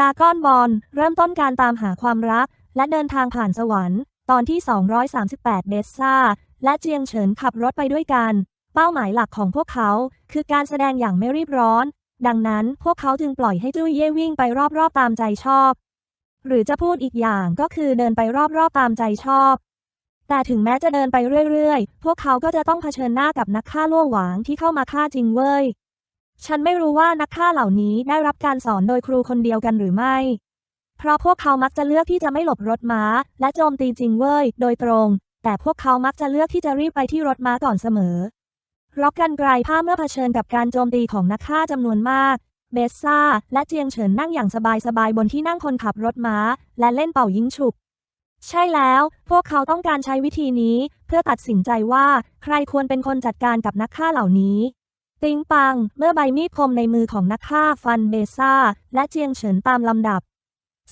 ดาก้อนบอลเริ่มต้นการตามหาความรัก และเดินทางผ่านสวรรค์ ตอนที่ 238 เบสซ่า และเจียงเฉินขับรถไปด้วยกัน เป้าหมายหลักของพวกเขา คือการแสดงอย่างไม่รีบร้อน ดังนั้นพวกเขาจึงปล่อยให้จุ้ยเย่วิ่งไปรอบๆตามใจชอบ หรือจะพูดอีกอย่างก็คือเดินไปรอบๆตามใจชอบ แต่ถึงแม้จะเดินไปเรื่อยๆ พวกเขาก็จะต้องเผชิญหน้ากับนักฆ่าล่วหวางที่เข้ามาฆ่าจริงเว้ย ฉันไม่รู้ว่านักฆ่าเหล่านี้ได้รับการสอนโดยครูคนเดียวกันหรือไม่ เพราะพวกเขามักจะเลือกที่จะไม่หลบรถม้า และโจมตีจริงเว้ย โดยตรง แต่พวกเขามักจะเลือกที่จะรีบไปที่รถม้าก่อนเสมอรบกันไกลผ้าเมื่อเผชิญกับการโจมตีของนักฆ่าจำนวนมาก เบสซ่า และเจียงเฉินนั่งอย่างสบายๆบนที่นั่งคนขับรถม้า และเล่นเป่ายิงฉุบ ใช่แล้ว พวกเขาต้องการใช้วิธีนี้ เพื่อตัดสินใจว่า ใครควรเป็นคนจัดการกับนักฆ่าเหล่านี้ ติงปัง เมื่อใบมีดคมในมือของนักฆ่าฟันเบซ่า และเจียงเฉินตามลำดับ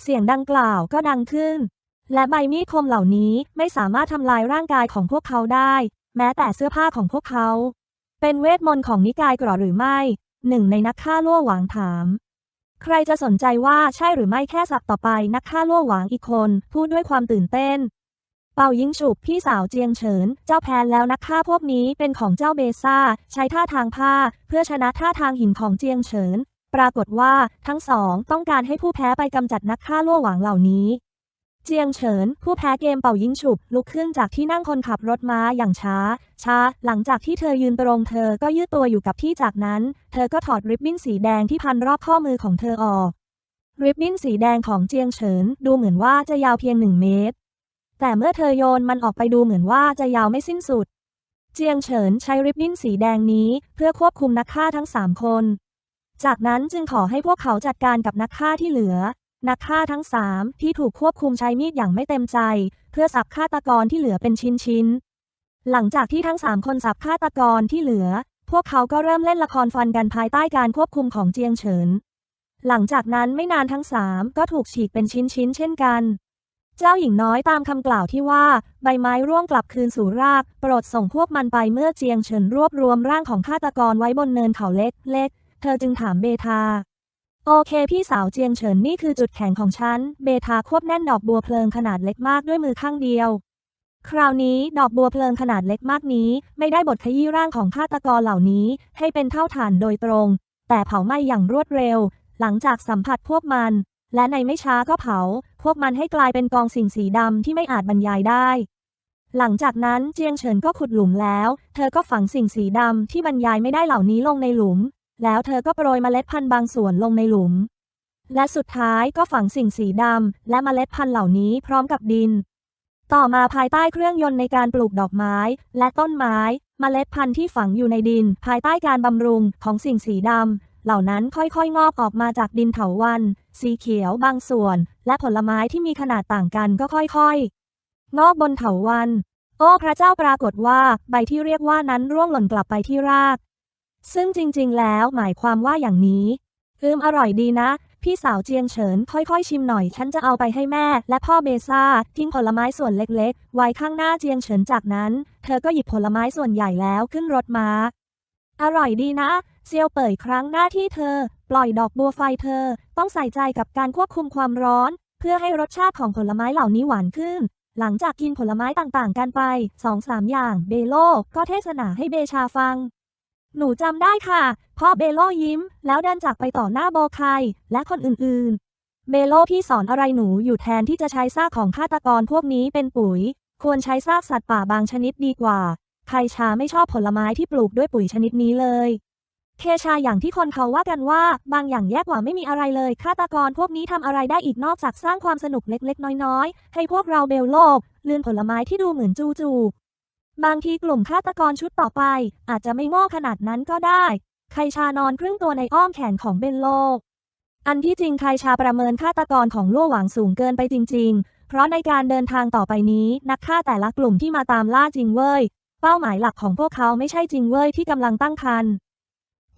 เสียงดังกล่าวก็ดังขึ้น และใบมีดคมเหล่านี้ไม่สามารถทำลายร่างกายของพวกเขาได้ แม้แต่เสื้อผ้าของพวกเขา เป็นเวทมนต์ของนิกายกรอหรือไม่หนึ่งในนักฆ่าล่วหวางถาม ใครจะสนใจว่าใช่หรือไม่แค่สับต่อไปนักฆ่าล่วหวางอีกคน พูดด้วยความตื่นเต้น เป่ายิงฉุบพี่สาวเจียงเฉิน เจ้าแพนแล้วนักฆ่าพวกนี้เป็นของเจ้าเบซ่า ใช้ท่าทางผ้า เพื่อชนะท่าทางหินของเจียงเฉิน ปรากฏว่าทั้งสองต้องการให้ผู้แพ้ไปกำจัดนักฆ่าล่วหวางเหล่านี้ เจียงเฉิน ผู้แพ้เกมเป่ายิงฉุบลุกขึ้นจากที่นั่งคนขับรถม้าอย่างช้า ช้า หลังจากที่เธอยืนตรงเธอก็ยืดตัวอยู่กับที่จากนั้น เธอก็ถอดริบบิ้นสีแดงที่พันรอบข้อมือของเธอออกริบบิ้นสีแดงของเจียงเฉินดูเหมือนว่าจะยาวเพียงหนึ่งเมตร แต่เมื่อเธอโยนมันออกไปดูเหมือนว่าจะยาวไม่สิ้นสุด เจียงเฉินใช้ริบบิ้นสีแดงนี้เพื่อควบคุมนักฆ่าทั้งสามคน จากนั้นจึงขอให้พวกเขาจัดการกับนักฆ่าที่เหลือ นักฆ่าทั้งสามที่ถูกควบคุมใช้มีดอย่างไม่เต็มใจ เพื่อสับฆาตกรที่เหลือเป็นชิ้นๆ หลังจากที่ทั้งสามคนสับฆาตกรที่เหลือ พวกเขาก็เริ่มเล่นละครฟันกันภายใต้การควบคุมของเจียงเฉิน หลังจากนั้นไม่นานทั้งสามก็ถูกฉีกเป็นชิ้นๆ เช่นกัน เจ้าหญิงน้อยตามคำกล่าวที่ว่า ใบไม้ร่วงกลับคืนสู่ราก โปรดส่งพวกมันไปเมื่อเจียงเฉินรวบรวมร่างของฆาตกรไว้บนเนินเขาเล็กๆ เธอจึงถามเบทา โอเคพี่สาวเจียงเฉินนี่คือจุดแข็งของฉัน เบทาควบแน่นดอกบัวเพลิงขนาดเล็กมากด้วยมือข้างเดียว คราวนี้ดอกบัวเพลิงขนาดเล็กมากนี้ ไม่ได้บดขยี้ร่างของฆาตกรเหล่านี้ ให้เป็นเท่าฐานโดยตรง แต่เผาไหม้อย่างรวดเร็ว หลังจากสัมผัสพวกมัน และในไม่ช้าก็เผา พวกมันให้กลายเป็นกองสิ่งสีดำที่ไม่อาจบรรยายได้ หลังจากนั้นเจียงเฉินก็ขุดหลุมแล้ว เธอก็ฝังสิ่งสีดำที่บรรยายไม่ได้เหล่านี้ลงในหลุม แล้วเธอก็โปรยเมล็ดพันธุ์บางส่วนลงในหลุม และสุดท้ายก็ฝังสิ่งสีดำและเมล็ดพันธุ์เหล่านี้พร้อมกับดิน ต่อมาภายใต้เครื่องยนต์ในการปลูกดอกไม้ และต้นไม้ เมล็ดพันธุ์ที่ฝังอยู่ในดิน ภายใต้การบำรุงของสิ่งสีดำ เหล่านั้นค่อยๆ งอกออกมาจากดินเถาวัน สีเขียวบางส่วน และผลไม้ที่มีขนาดต่างกันก็ค่อยๆ งอกบนเถาวัน โอ้พระเจ้าปรากฏว่าใบที่เรียกว่านั้นร่วงหล่นกลับไปที่ราก ซึ่งจริงๆ แล้วหมายความว่าอย่างนี้ อืมอร่อยดีนะ พี่สาวเจียงเฉินค่อยๆ ชิมหน่อย ฉันจะเอาไปให้แม่และพ่อเบซ่าทิ้งผลไม้ส่วนเล็กๆ ไว้ข้างหน้าเจียงเฉินจากนั้น เธอก็หยิบผลไม้ส่วนใหญ่แล้วขึ้นรถม้าอร่อยดีนะ เซียวเป่ยครั้งหน้าที่เธอ ปล่อยดอกบัวไฟเธอ ต้องใส่ใจกับการควบคุมความร้อน เพื่อให้รสชาติของผลไม้เหล่านี้หวานขึ้น หลังจากกินผลไม้ต่างๆ กันไปสองสามอย่างเบโลก็เทศนาให้เบชาฟัง หนูจำได้ค่ะ พ่อเบโลยิ้ม แล้วเดินจากไปต่อหน้าโบไคและคนอื่นๆ เบโลพี่สอนอะไรหนูอยู่แทนที่จะใช้ซากของฆาตกรพวกนี้เป็นปุ๋ย ควรใช้ซากสัตว์ป่าบางชนิดดีกว่า ใครชาไม่ชอบผลไม้ที่ปลูกด้วยปุ๋ยชนิดนี้เลย เคชาอย่างที่คนเขาว่ากันว่า บางอย่างแย่กว่าไม่มีอะไรเลยฆาตกรพวกนี้ทำอะไรได้อีกนอกจากสร้างความสนุกเล็กๆ น้อยๆ ให้พวกเราเบลโลกลืนผลไม้ที่ดูเหมือนจูจูบางทีกลุ่มฆาตกรชุดต่อไป อาจจะไม่โง่ขนาดนั้นก็ได้ ไคชานอนครึ่งตัวในอ้อมแขนของเบนโลก อันที่จริงไคชาประเมินฆาตกรของล่วหวางสูงเกินไปจริง ๆ เพราะในการเดินทางต่อไปนี้ นักฆ่าแต่ละกลุ่มที่มาตามล่าจริงเว้ยเป้าหมายหลักของพวกเขาไม่ใช่จริงเว้ยที่กำลังตั้งครรภ์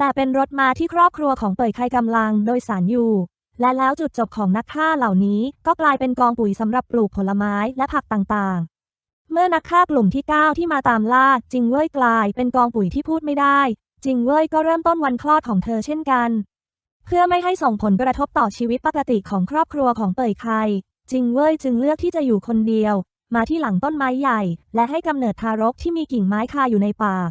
แต่เป็นรถมาที่ครอบครัวของเป่ยไคกำลังโดยสารอยู่ และแล้วจุดจบของนักฆ่าเหล่านี้ก็กลายเป็นกองปุ๋ยสำหรับปลูกผลไม้และผักต่างๆ เมื่อนักฆ่ากลุ่มที่ 9 ที่มาตามล่าจิงเว้ยกลายเป็นกองปุ๋ยที่พูดไม่ได้ จิงเว้ยก็เริ่มต้นวันคลอดของเธอเช่นกัน เพื่อไม่ให้ส่งผลกระทบต่อชีวิตปกติของครอบครัวของเป่ยไคจิงเว่ยจึงเลือกที่จะอยู่คนเดียว มาที่หลังต้นไม้ใหญ่ และให้กำเนิดทารกที่มีกิ่งไม้คาอยู่ในปาก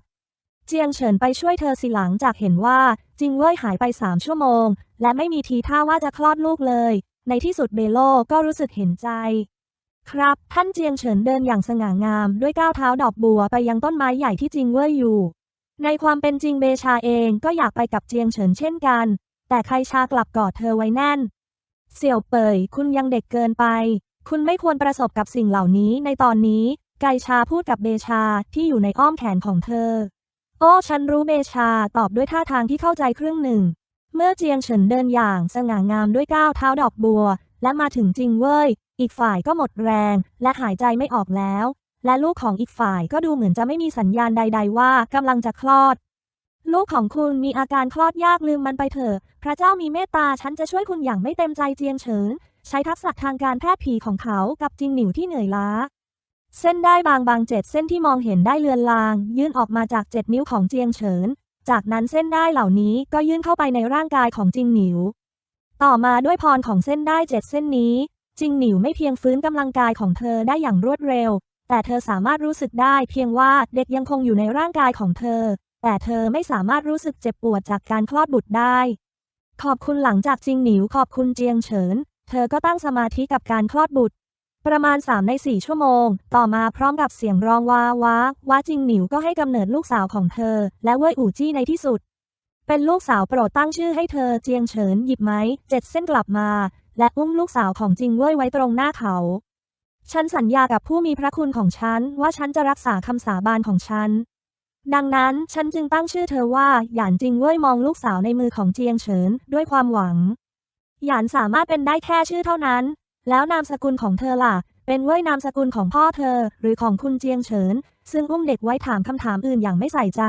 เจียงเฉินไปช่วยเธอสิหลังจากเห็นว่าจิงเว่ยหายไปสามชั่วโมง และไม่มีทีท่าว่าจะคลอดลูกเลย ในที่สุดเบโลก็รู้สึกเห็นใจ ครับ ท่านเจียงเฉินเดินอย่างสง่างามด้วยก้าวเท้าดอกบัวไปยังต้นไม้ใหญ่ที่จิงเว่ยอยู่ ในความเป็นจริงเบชาเองก็อยากไปกับเจียงเฉินเช่นกัน แต่ใครชากลับกอดเธอไว้แน่น เสี่ยวเปยคุณยังเด็กเกินไป คุณไม่ควรประสบกับสิ่งเหล่านี้ในตอนนี้ ไกชาพูดกับเบชาที่อยู่ในอ้อมแขนของเธอ โอ้ฉันรู้เบชาตอบด้วยท่าทางที่เข้าใจครึ่งหนึ่ง เมื่อเจียงเฉินเดินอย่างสง่างามด้วยก้าวเท้าดอกบัว และมาถึงจริงเว้ย อีกฝ่ายก็หมดแรง และหายใจไม่ออกแล้ว และลูกของอีกฝ่ายก็ดูเหมือนจะไม่มีสัญญาณใด ๆ ว่ากำลังจะคลอด ลูกของคุณมีอาการคลอดยากลืมมันไปเถอะ พระเจ้ามีเมตตาฉันจะช่วยคุณอย่างไม่เต็มใจเจียงเฉินใช้ทักษะทางการแพทย์ผีของเขากับจิงหนิวที่เหนื่อยล้า เส้นได้บางบางเจ็ดเส้นที่มองเห็นได้เลือนลาง ยื่นออกมาจากเจ็ดนิ้วของเจียงเฉิน จากนั้นเส้นได้เหล่านี้ก็ยื่นเข้าไปในร่างกายของจิงหนิว ต่อมาด้วยพรของเส้นได้เจ็ดเส้นนี้ จิงหนิวไม่เพียงฟื้นกำลังกายของเธอได้อย่างรวดเร็ว แต่เธอสามารถรู้สึกได้เพียงว่าเด็กยังคงอยู่ในร่างกายของเธอ แต่เธอไม่สามารถรู้สึกเจ็บปวดจากการคลอดบุตรได้ ขอบคุณหลังจากจิงหนิวขอบคุณเจียงเฉิน เธอก็ตั้งสมาธิกับการคลอดบุตร ประมาณ 3 ใน 4 ชั่วโมง ต่อมาพร้อมกับเสียงร้องว้าว้าว้าจิงหนิวก็ให้กำเนิดลูกสาวของเธอ และเว่ยอู่จี้ในที่สุด เป็นลูกสาวโปรดตั้งชื่อให้เธอเจียงเฉินหยิบไม้เจ็ดเส้นกลับมา และอุ้มลูกสาวของจิงเว่ยไว้ตรงหน้าเขา ฉันสัญญากับผู้มีพระคุณของฉัน ว่าฉันจะรักษาคำสาบานของฉัน ดังนั้นฉันจึงตั้งชื่อเธอว่าหยานจิงเว่ยมองลูกสาวในมือของเจียงเฉินด้วยความหวังหยานสามารถเป็นได้แค่ชื่อเท่านั้น แล้วนามสกุลของเธอล่ะ เป็นเว่ยนามสกุลของพ่อเธอ หรือของคุณเจียงเฉิน ซึ่งอุ้มเด็กไว้ถามคำถามอื่นอย่างไม่ใส่ใจ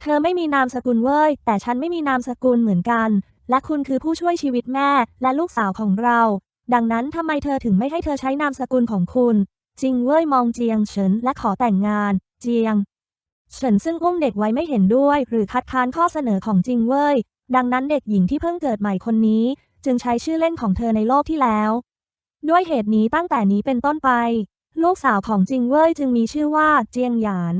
เธอไม่มีนามสกุลเว่ยแต่ฉันไม่มีนามสกุลเหมือนกัน และคุณคือผู้ช่วยชีวิตแม่ และลูกสาวของเรา ดังนั้นทำไมเธอถึงไม่ให้เธอใช้นามสกุลของคุณจิงเว่ยมองเจียงเฉินและขอแต่งงาน เจียง เฉินซึ่งอุ้มเด็กไว้ไม่เห็นด้วย หรือคัดค้านข้อเสนอของจิงเว่ยดังนั้นเด็กหญิงที่เพิ่งเกิดใหม่คนนี้ จึงใช้ชื่อเล่นของเธอในโลกที่แล้ว ด้วยเหตุนี้ตั้งแต่นี้เป็นต้นไป ลูกสาวของจิงเว่ยจึงมีชื่อว่าเจียงหยาน